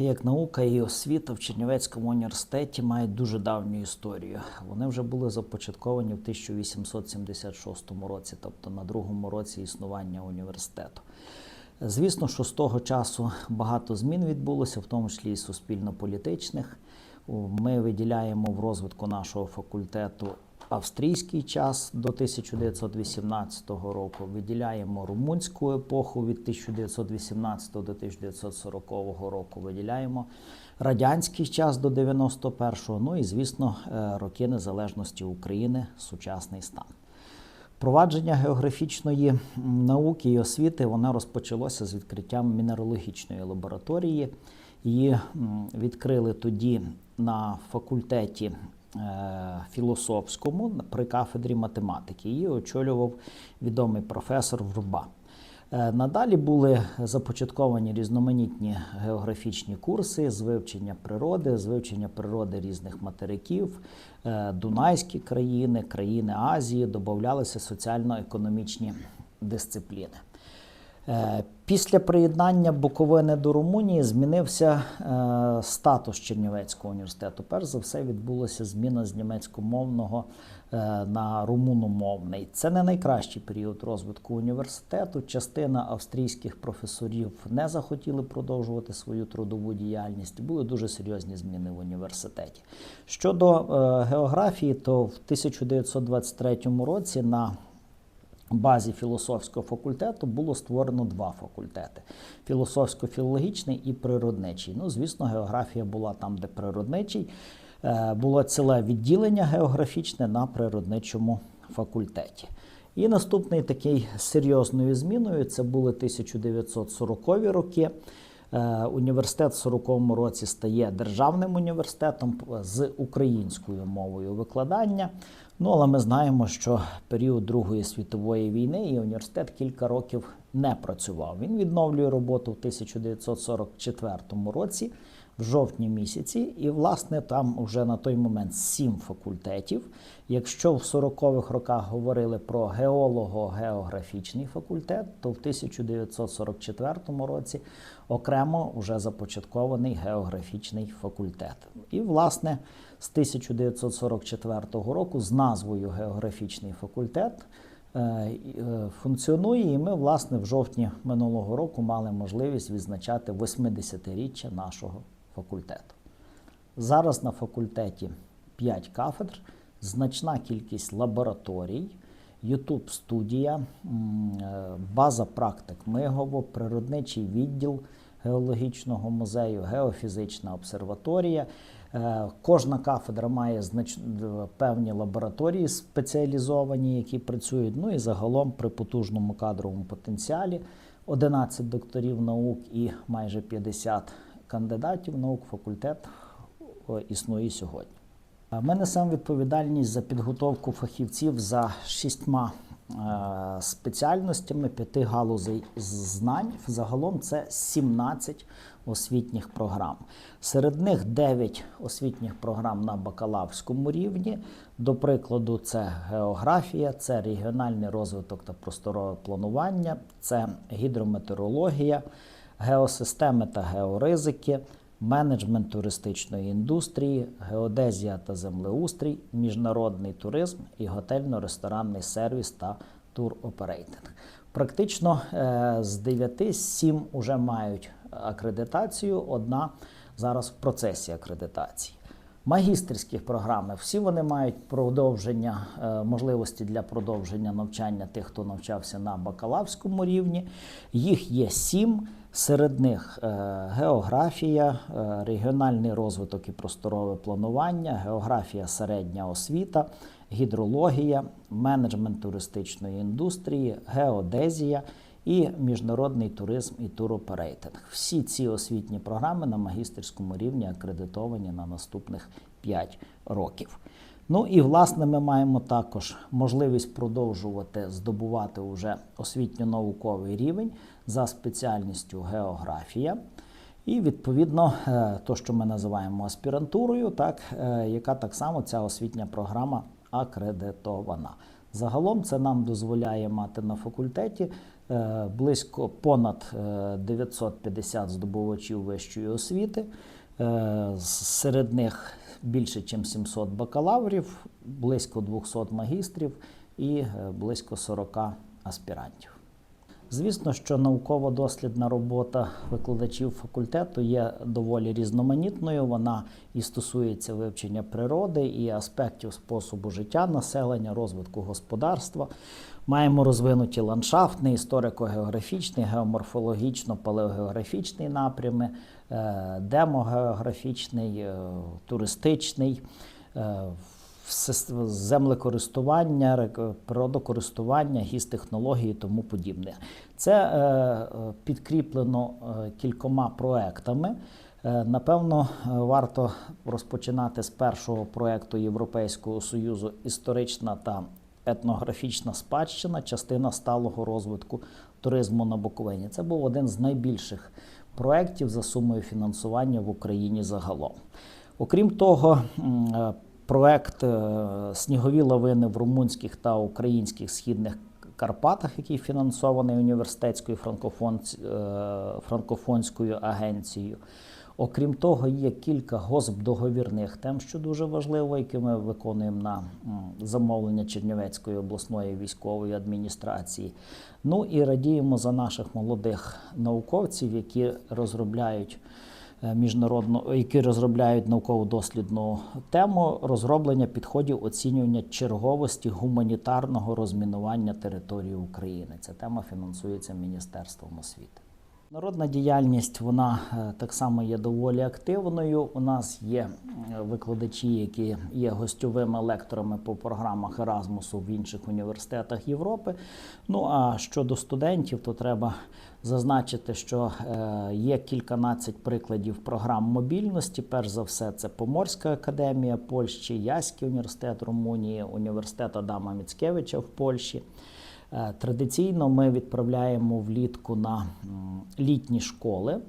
Географія як наука і освіта в Чернівецькому університеті мають дуже давню історію. Вони вже були започатковані в 1876 році, тобто на другому році існування університету. Звісно, що з того часу багато змін відбулося, в тому числі і суспільно-політичних. Ми виділяємо в розвитку нашого факультету австрійський час до 1918 року, виділяємо румунську епоху від 1918 до 1940 року, виділяємо радянський час до 91-го, ну і, звісно, е, роки незалежності України, сучасний стан. Впровадження географічної науки і освіти воно розпочалося з відкриттям мінералогічної лабораторії. Її відкрили тоді на факультеті філософському при кафедрі математики. Її очолював відомий професор Вруба. Е, Надалі були започатковані різноманітні географічні курси з вивчення природи, з вивчення природи різних материків, е, Дунайські країни, країни Азії, додавалися соціально-економічні дисципліни. Е, Після приєднання Буковини до Румунії змінився е, статус Чернівецького університету. Перш за все відбулася зміна з німецькомовного е, на румуномовний. Це не найкращий період розвитку університету. Частина австрійських професорів не захотіли продовжувати свою трудову діяльність. Були дуже серйозні зміни в університеті. Щодо географії, то в 1923 році на базі філософського факультету було створено два факультети: філософсько-філологічний і природничий. Ну, звісно, географія була там, де природничий. Е, Було ціле відділення географічне на природничому факультеті. І наступний такий серйозною зміною це були 1940-ві роки. Е, Університет в 40-му році стає державним університетом з українською мовою викладання. Ну, але ми знаємо, що період Другої світової війни і університет кілька років не працював. Він відновлює роботу в 1944 році, в жовтні місяці, і, власне, там вже на той момент сім факультетів. Якщо в 40-х роках говорили про геолого-географічний факультет, то в 1944 році окремо вже започаткований географічний факультет. І, власне, з 1944 року з назвою Географічний факультет е, е, функціонує, і ми, власне, в жовтні минулого року мали можливість відзначати 80-річчя нашого факультету. Зараз на факультеті 5 кафедр, значна кількість лабораторій, Ютуб студія, база практик Мигово, природничий відділ геологічного музею, геофізична обсерваторія. Е, Кожна кафедра має знач... певні лабораторії спеціалізовані, які працюють. Ну і загалом при потужному кадровому потенціалі 11 докторів наук і майже 50 кандидатів наук факультет існує сьогодні. Ми несемо відповідальність за підготовку фахівців за шістьма спеціальностями п'яти галузей знань. Загалом це 17 освітніх програм. Серед них 9 освітніх програм на бакалаврському рівні. До прикладу, це географія, це регіональний розвиток та просторове планування, це гідрометеорологія, геосистеми та георизики. Менеджмент туристичної індустрії, геодезія та землеустрій, міжнародний туризм і готельно-ресторанний сервіс та туроперейтинг. Практично е, з 9 7 вже мають акредитацію, одна зараз в процесі акредитації. Магістерські програми всі вони мають продовження е, можливості для продовження навчання тих, хто навчався на бакалаврському рівні. Їх є сім. Серед них е, географія, е, регіональний розвиток і просторове планування, географія середня освіта, гідрологія, менеджмент туристичної індустрії, геодезія і міжнародний туризм і туроперейтинг. Всі ці освітні програми на магістерському рівні акредитовані на наступних 5 років. Ну і власне ми маємо також можливість продовжувати здобувати уже освітньо-науковий рівень за спеціальністю географія. І відповідно, то, що ми називаємо аспірантурою, так, яка так само ця освітня програма акредитована. Загалом це нам дозволяє мати на факультеті е, близько понад е, 950 здобувачів вищої освіти. Е, Серед них більше, ніж 700 бакалаврів, близько 200 магістрів і е, близько 40 аспірантів. Звісно, що науково-дослідна робота викладачів факультету є доволі різноманітною. Вона і стосується вивчення природи і аспектів способу життя населення, розвитку господарства. Маємо розвинуті ландшафтний, історико-географічний, геоморфологічно-палеогеографічний напрями, демогеографічний, е, туристичний. е, землекористування, природокористування, гіс-технології і тому подібне. Це е, е, підкріплено е, кількома проектами. Е, Напевно, е, варто розпочинати з першого проекту Європейського союзу історична та етнографічна спадщина, частина сталого розвитку туризму на Буковині. Це був один з найбільших проєктів за сумою фінансування в Україні загалом. Окрім того, е, проект е, Снігові лавини в румунських та українських східних Карпатах, який фінансований університетською е, франкофонською агенцією. Окрім того, є кілька госпдоговірних тем, що дуже важливо, які ми виконуємо на замовлення Чернівецької обласної військової адміністрації. Ну і радіємо за наших молодих науковців, які розробляють е, міжнародну, які розробляють науково-дослідну тему розроблення підходів оцінювання черговості гуманітарного розмінування території України. Ця тема фінансується Міністерством освіти. Народна діяльність вона е, так само є доволі активною. У нас є викладачі, які є гостьовими лекторами по програмах Еразмусу в інших університетах Європи. Ну а щодо студентів, то треба зазначити, що е, є кільканадцять прикладів програм мобільності. Перш за все, це Поморська академія Польщі, Яський університет Румунії, університет Адама Міцкевича в Польщі. Е, Традиційно ми відправляємо влітку на літні школи,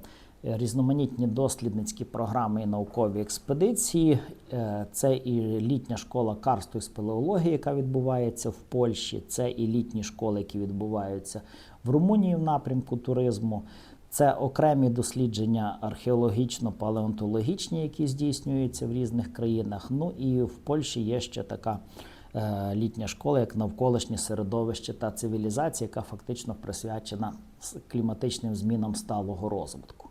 е, різноманітні дослідницькі програми і наукові експедиції. Е, Це і літня школа карсту і спелеології, яка відбувається в Польщі, це і літні школи, які відбуваються в Румунії в напрямку туризму. Це окремі дослідження археологічно-палеонтологічні, які здійснюються в різних країнах. Ну і в Польщі є ще така літня школа, як навколишнє середовище та цивілізація, яка фактично присвячена кліматичним змінам сталого розвитку.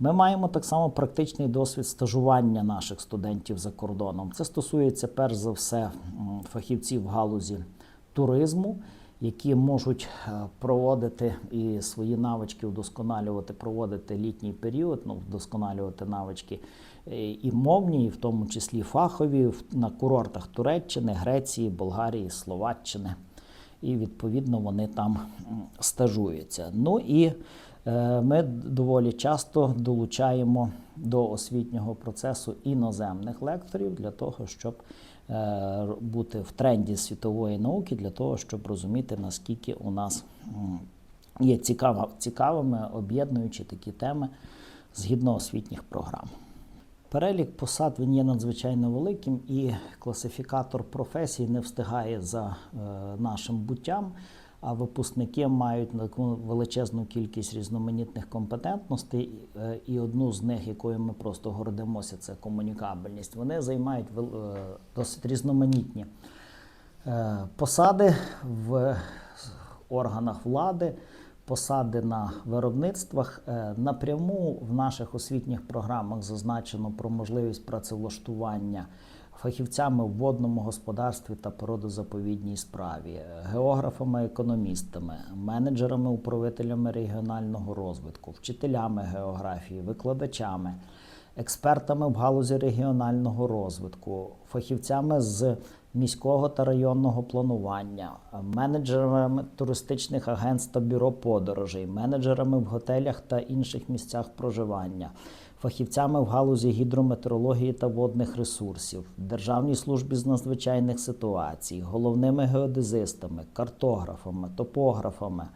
Ми маємо так само практичний досвід стажування наших студентів за кордоном. Це стосується перш за все фахівців в галузі туризму, які можуть е, проводити і свої навички вдосконалювати, проводити літній період, ну, вдосконалювати навички е, і мовні, і в тому числі фахові на курортах Туреччини, Греції, Болгарії, Словаччини. І відповідно вони там стажуються. Ну і е, ми доволі часто долучаємо до освітнього процесу іноземних лекторів для того, щоб е, бути в тренді світової науки, для того, щоб розуміти, наскільки у нас є цікавими, об'єднуючи такі теми згідно освітніх програм. Перелік посад він є надзвичайно великим, і класифікатор професій не встигає за е, нашим буттям. А випускники мають таку величезну кількість різноманітних компетентностей, е, і одну з них, якою ми просто гордимося, це комунікабельність. Вони займають е, досить різноманітні посади в органах влади, посади на виробництвах. Е, Напряму в наших освітніх програмах зазначено про можливість працевлаштування фахівцями в водному господарстві та природозаповідній справі, е, географами, економістами, менеджерами, управителями регіонального розвитку, вчителями географії, викладачами експертами в галузі регіонального розвитку, фахівцями з міського та районного планування, менеджерами туристичних агентств та бюро подорожей, менеджерами в готелях та інших місцях проживання, фахівцями в галузі гідрометеорології та водних ресурсів, Державній службі з надзвичайних ситуацій, головними геодезистами, картографами, топографами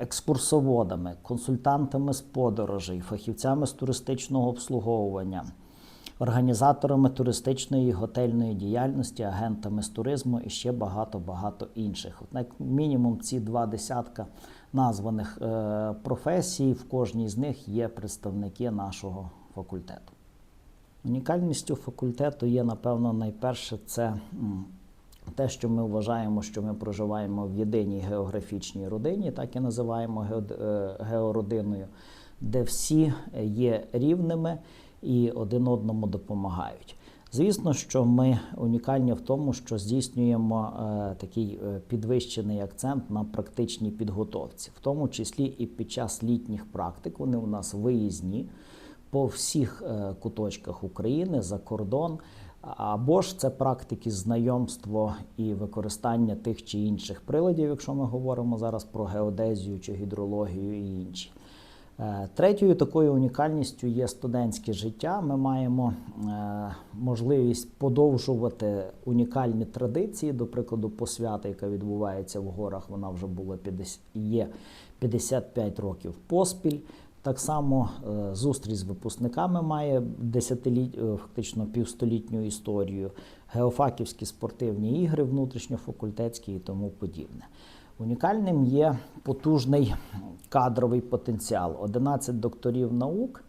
екскурсоводами, консультантами з подорожей, фахівцями з туристичного обслуговування, організаторами туристичної готельної діяльності, агентами з туризму і ще багато-багато інших. От як мінімум ці два десятка названих е, професій, в кожній з них є представники нашого факультету. Унікальністю факультету є, напевно, найперше це те, що ми вважаємо, що ми проживаємо в єдиній географічній родині, так і називаємо е, геородиною, де всі є рівними і один одному допомагають. Звісно, що ми унікальні в тому, що здійснюємо е, такий е, підвищений акцент на практичній підготовці, в тому числі і під час літніх практик. Вони у нас виїзні по всіх е, куточках України за кордон. Або ж це практики знайомство і використання тих чи інших приладів, якщо ми говоримо зараз про геодезію чи гідрологію і інші. Е, Третьою такою унікальністю є студентське життя. Ми маємо е, можливість подовжувати унікальні традиції. До прикладу, посвята, яка відбувається в горах, вона вже була 50, є 55 років поспіль. Так само е, зустріч з випускниками має десятиліть, фактично півстолітню історію, геофаківські спортивні ігри, внутрішньофакультетські і тому подібне. Унікальним є потужний кадровий потенціал. 11 докторів наук,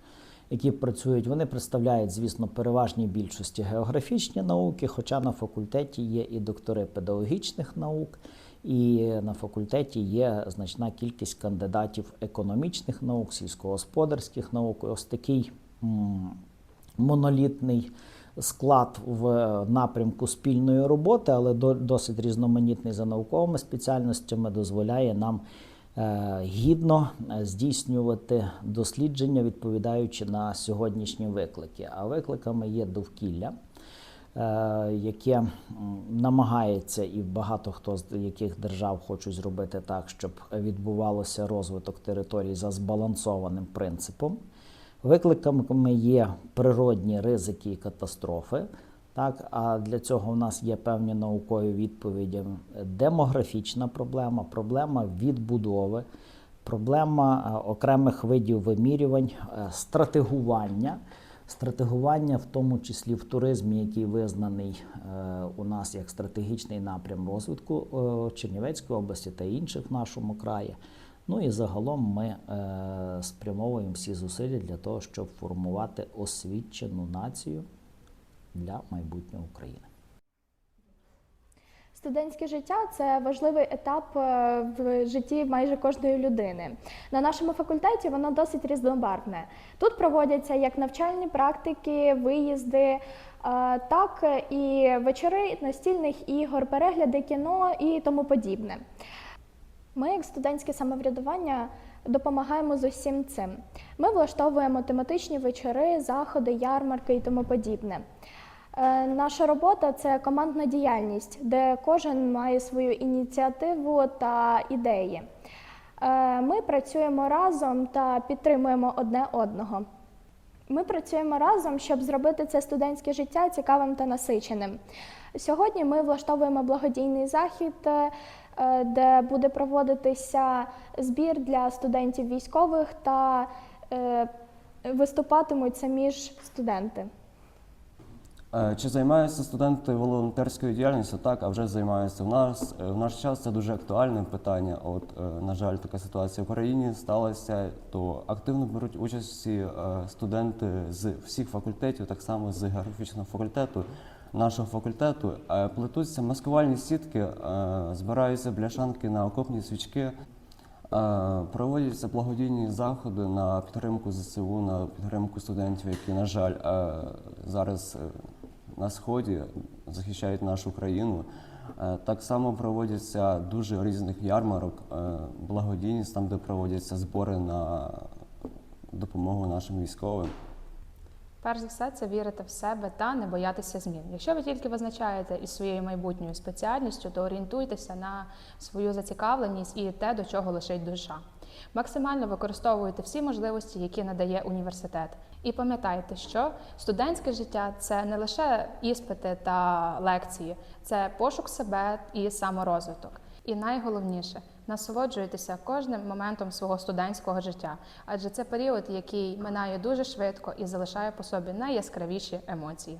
які працюють, вони представляють, звісно, переважній більшості географічні науки, хоча на факультеті є і доктори педагогічних наук, і на факультеті є значна кількість кандидатів економічних наук, сільськогосподарських наук. Ось такий монолітний склад в напрямку спільної роботи, але до- досить різноманітний за науковими спеціальностями, дозволяє нам е, гідно е, здійснювати дослідження, відповідаючи на сьогоднішні виклики. А викликами є довкілля. е, Яке намагається, і багато хто з яких держав хочуть зробити так, щоб відбувалося розвиток територій за збалансованим принципом. Викликами є природні ризики і катастрофи. Так, а для цього в нас є певні наукові відповіді. Демографічна проблема, проблема відбудови, проблема е, окремих видів вимірювань, е, стратегування. Стратегування, в тому числі в туризмі, який визнаний е, у нас як стратегічний напрям розвитку Чернівецької області та інших в нашому краї. Ну і загалом ми е, спрямовуємо всі зусилля для того, щоб формувати освічену націю для майбутнього України. Студентське життя це важливий етап е, в житті майже кожної людини. На нашому факультеті воно досить різнобарвне. Тут проводяться як навчальні практики, виїзди, е, так і вечори настільних ігор, перегляди кіно і тому подібне. Ми, як студентське самоврядування, допомагаємо з усім цим. Ми влаштовуємо тематичні вечори, заходи, ярмарки і тому подібне. Е, Наша робота це командна діяльність, де кожен має свою ініціативу та ідеї. Е, Ми працюємо разом та підтримуємо одне одного. Ми працюємо разом, щоб зробити це студентське життя цікавим та насиченим. Сьогодні ми влаштовуємо благодійний захід, е, де буде проводитися збір для студентів військових та е, виступатимуть самі ж студенти. Е, Чи займаються студенти волонтерською діяльністю? Так, а вже займаються. В нас е, в наш час це дуже актуальне питання. От, е, на жаль, така ситуація в Україні сталася, то активно беруть участь всі е, студенти з всіх факультетів, так само з географічного факультету, нашого факультету. Е, Плетуться маскувальні сітки, е, збираються бляшанки на окопні свічки. Е, Проводяться благодійні заходи на підтримку ЗСУ, на підтримку студентів, які, на жаль, зараз на сході захищають нашу країну. Так само проводяться дуже різних ярмарок, благодійність, там, де проводяться збори на допомогу нашим військовим. Перш за все, це вірити в себе та не боятися змін. Якщо ви тільки визначаєте із своєю майбутньою спеціальністю, то орієнтуйтеся на свою зацікавленість і те, до чого лишить душа. Максимально використовуйте всі можливості, які надає університет. І пам'ятайте, що студентське життя це не лише іспити та лекції, це пошук себе і саморозвиток. І найголовніше Насолоджуйтеся кожним моментом свого студентського життя, адже це період, який минає дуже швидко і залишає по собі найяскравіші емоції.